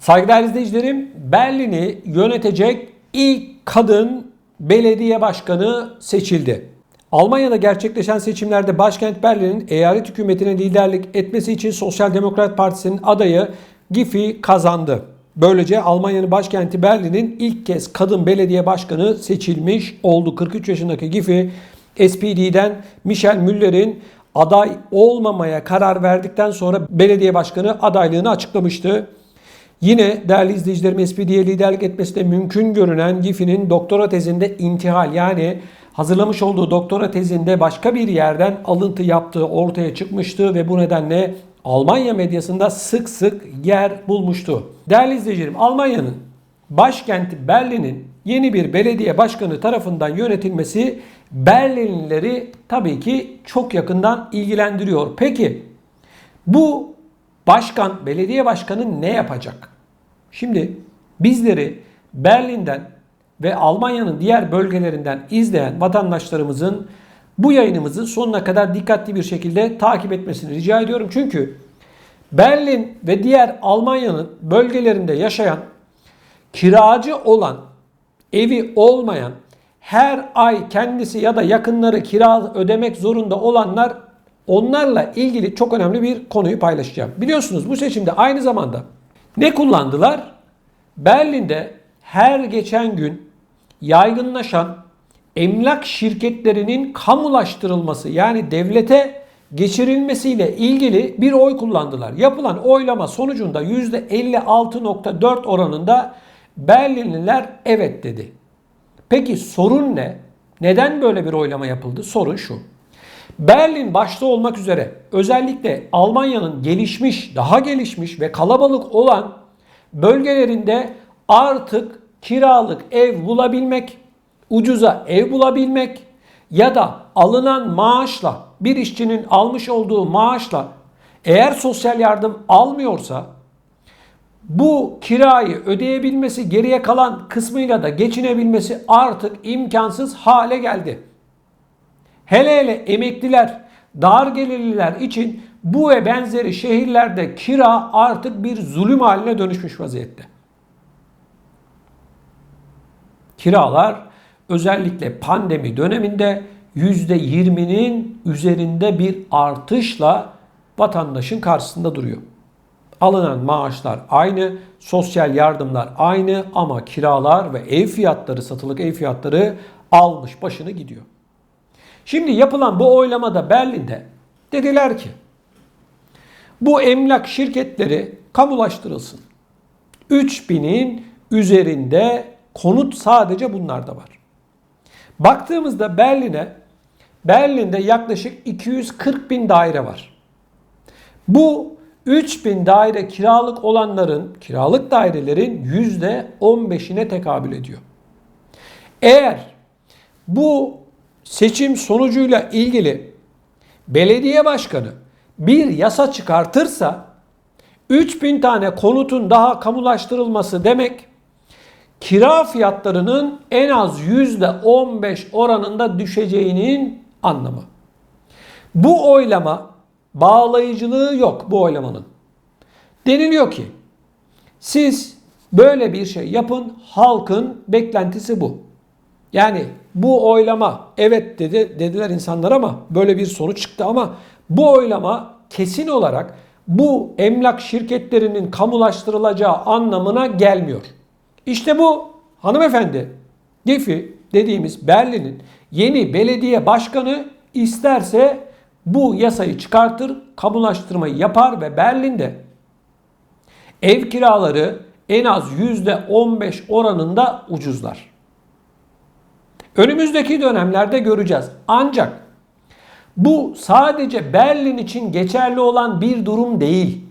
Saygıdeğer izleyicilerim, Berlin'i yönetecek ilk kadın belediye başkanı seçildi. Almanya'da gerçekleşen seçimlerde başkent Berlin'in eyalet hükümetine liderlik etmesi için Sosyal Demokrat Partisi'nin adayı Giffey kazandı. Böylece Almanya'nın başkenti Berlin'in ilk kez kadın belediye başkanı seçilmiş oldu. 43 yaşındaki Giffey, SPD'den Michel Müller'in aday olmamaya karar verdikten sonra belediye başkanı adaylığını açıklamıştı. Yine değerli izleyicilerim SPD'ye liderlik etmesi de mümkün görünen Giffey'nin doktora tezinde intihal yani hazırlamış olduğu doktora tezinde başka bir yerden alıntı yaptığı ortaya çıkmıştı ve bu nedenle Almanya medyasında sık sık yer bulmuştu. Değerli izleyicilerim Almanya'nın başkenti Berlin'in yeni bir belediye başkanı tarafından yönetilmesi Berlinlileri tabii ki çok yakından ilgilendiriyor. Peki bu başkan, belediye başkanı ne yapacak? Şimdi bizleri Berlin'den ve Almanya'nın diğer bölgelerinden izleyen vatandaşlarımızın bu yayınımızı sonuna kadar dikkatli bir şekilde takip etmesini rica ediyorum. Çünkü Berlin ve diğer Almanya'nın bölgelerinde yaşayan kiracı olan, evi olmayan, her ay kendisi ya da yakınları kira ödemek zorunda olanlar onlarla ilgili çok önemli bir konuyu paylaşacağım. Biliyorsunuz bu seçimde aynı zamanda ne kullandılar? Berlin'de her geçen gün yaygınlaşan emlak şirketlerinin kamulaştırılması yani devlete geçirilmesiyle ilgili bir oy kullandılar. Yapılan oylama sonucunda %56.4 oranında Berlinliler evet dedi. Peki sorun ne? Neden böyle bir oylama yapıldı? Sorun şu. Berlin başta olmak üzere özellikle Almanya'nın gelişmiş, daha gelişmiş ve kalabalık olan bölgelerinde artık kiralık ev bulabilmek, ucuza ev bulabilmek ya da alınan maaşla bir işçinin almış olduğu maaşla eğer sosyal yardım almıyorsa bu kirayı ödeyebilmesi, geriye kalan kısmıyla da geçinebilmesi artık imkansız hale geldi. Hele hele emekliler, dar gelirliler için bu ve benzeri şehirlerde kira artık bir zulüm haline dönüşmüş vaziyette. Kiralar özellikle pandemi döneminde %20'nin üzerinde bir artışla vatandaşın karşısında duruyor. Alınan maaşlar aynı, sosyal yardımlar aynı ama kiralar ve ev fiyatları, satılık ev fiyatları almış başını gidiyor. Şimdi yapılan bu oylamada Berlin'de dediler ki bu emlak şirketleri kamulaştırılsın. 3000'in üzerinde konut sadece bunlarda var. Baktığımızda Berlin'e Berlin'de yaklaşık 240 bin daire var. Bu 3000 daire kiralık olanların, kiralık dairelerin %15'ine tekabül ediyor. Eğer bu seçim sonucuyla ilgili belediye başkanı bir yasa çıkartırsa 3000 tane konutun daha kamulaştırılması demek kira fiyatlarının en az %15 oranında düşeceğinin anlamı. Bu oylama bağlayıcılığı yok bu oylamanın. Deniliyor ki siz böyle bir şey yapın halkın beklentisi bu. Yani bu oylama evet dedi dediler insanlar ama böyle bir sonuç çıktı ama bu oylama kesin olarak bu emlak şirketlerinin kamulaştırılacağı anlamına gelmiyor. İşte bu hanımefendi Giffey dediğimiz Berlin'in yeni belediye başkanı isterse bu yasayı çıkartır, kamulaştırmayı yapar ve Berlin'de ev kiraları en az %15 oranında ucuzlar. Önümüzdeki dönemlerde göreceğiz. Ancak bu sadece Berlin için geçerli olan bir durum değil.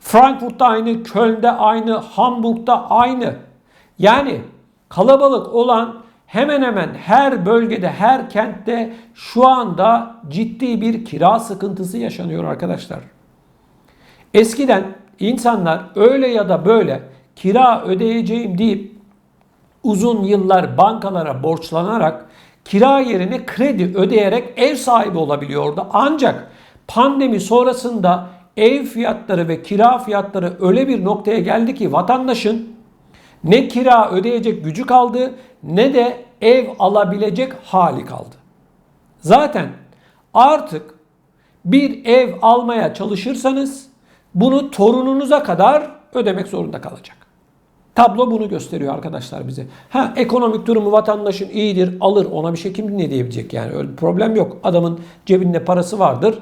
Frankfurt'ta aynı, Köln'de aynı, Hamburg'da aynı. Yani kalabalık olan hemen hemen her bölgede, her kentte şu anda ciddi bir kira sıkıntısı yaşanıyor arkadaşlar. Eskiden insanlar öyle ya da böyle kira ödeyeceğim deyip uzun yıllar bankalara borçlanarak kira yerine kredi ödeyerek ev sahibi olabiliyordu. Ancak pandemi sonrasında ev fiyatları ve kira fiyatları öyle bir noktaya geldi ki vatandaşın ne kira ödeyecek gücü kaldı ne de ev alabilecek hali kaldı. Zaten artık bir ev almaya çalışırsanız bunu torununuza kadar ödemek zorunda kalacak. Tablo bunu gösteriyor arkadaşlar bize. Ha ekonomik durumu vatandaşın iyidir, alır. Ona bir şey kim ne diyebilecek yani? Öyle bir problem yok. Adamın cebinde parası vardır.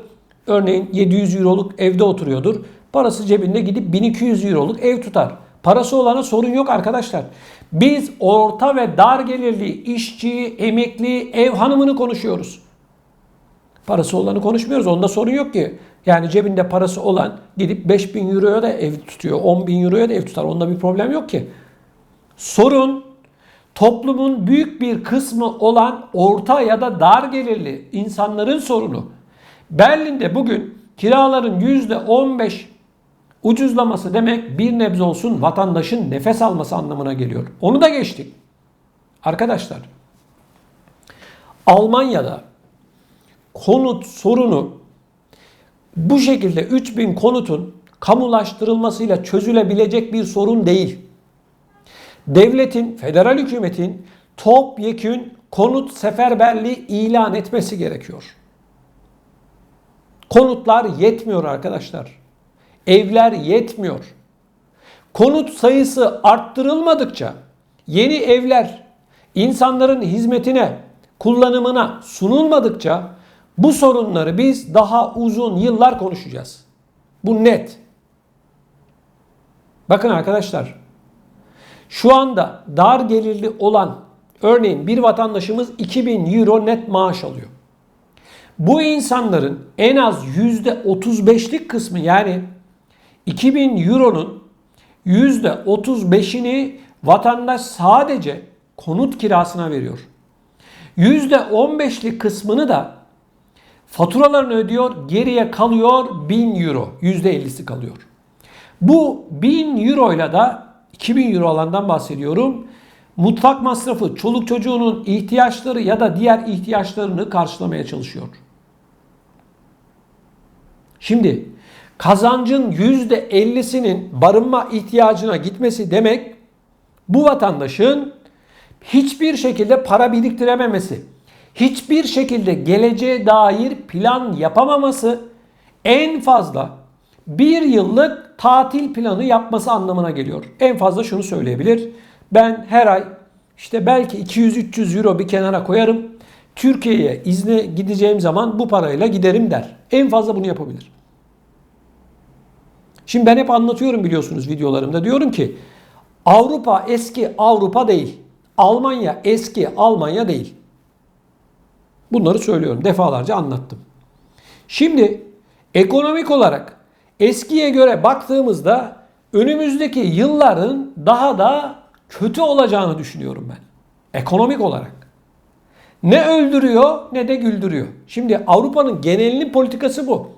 Örneğin 700 euroluk evde oturuyordur. Parası cebinde gidip 1200 euroluk ev tutar. Parası olana sorun yok arkadaşlar. Biz orta ve dar gelirli işçi, emekli, ev hanımını konuşuyoruz. Parası olanı konuşmuyoruz. Onda sorun yok ki. Yani cebinde parası olan gidip 5000 euroya da ev tutuyor. 10 bin euroya da ev tutar. Onda bir problem yok ki. Sorun toplumun büyük bir kısmı olan orta ya da dar gelirli insanların sorunu. Berlin'de bugün kiraların %15 ucuzlaması demek bir nebze olsun vatandaşın nefes alması anlamına geliyor. Onu da geçtik. Arkadaşlar Almanya'da konut sorunu bu şekilde 3000 konutun kamulaştırılmasıyla çözülebilecek bir sorun değil. Devletin, federal hükümetin topyekün konut seferberliği ilan etmesi gerekiyor. Konutlar yetmiyor arkadaşlar. Evler yetmiyor. Konut sayısı arttırılmadıkça yeni evler insanların hizmetine, kullanımına sunulmadıkça bu sorunları biz daha uzun yıllar konuşacağız. Bu net. Bakın arkadaşlar. Şu anda dar gelirli olan örneğin bir vatandaşımız 2000 euro net maaş alıyor. Bu insanların en az %35'lik kısmı yani 2000 euronun %35'ini vatandaş sadece konut kirasına veriyor. %15'lik kısmını da faturalarını ödüyor, geriye kalıyor 1000 euro, %50'si kalıyor. Bu 1000 euro ile da 2000 euro alandan bahsediyorum. Mutfak masrafı, çoluk çocuğunun ihtiyaçları ya da diğer ihtiyaçlarını karşılamaya çalışıyor. Şimdi kazancın %50'sinin barınma ihtiyacına gitmesi demek bu vatandaşın hiçbir şekilde para biriktirememesi, hiçbir şekilde geleceğe dair plan yapamaması en fazla bir yıllık tatil planı yapması anlamına geliyor. En fazla şunu söyleyebilir. Ben her ay işte belki 200-300 euro bir kenara koyarım. Türkiye'ye izne gideceğim zaman bu parayla giderim der. En fazla bunu yapabilir. Şimdi ben hep anlatıyorum biliyorsunuz videolarımda. Diyorum ki Avrupa eski Avrupa değil. Almanya eski Almanya değil. Bunları söylüyorum. Defalarca anlattım. Şimdi ekonomik olarak eskiye göre baktığımızda önümüzdeki yılların daha da kötü olacağını düşünüyorum ben. Ekonomik olarak. Ne öldürüyor ne de güldürüyor. Şimdi Avrupa'nın genelinin politikası bu.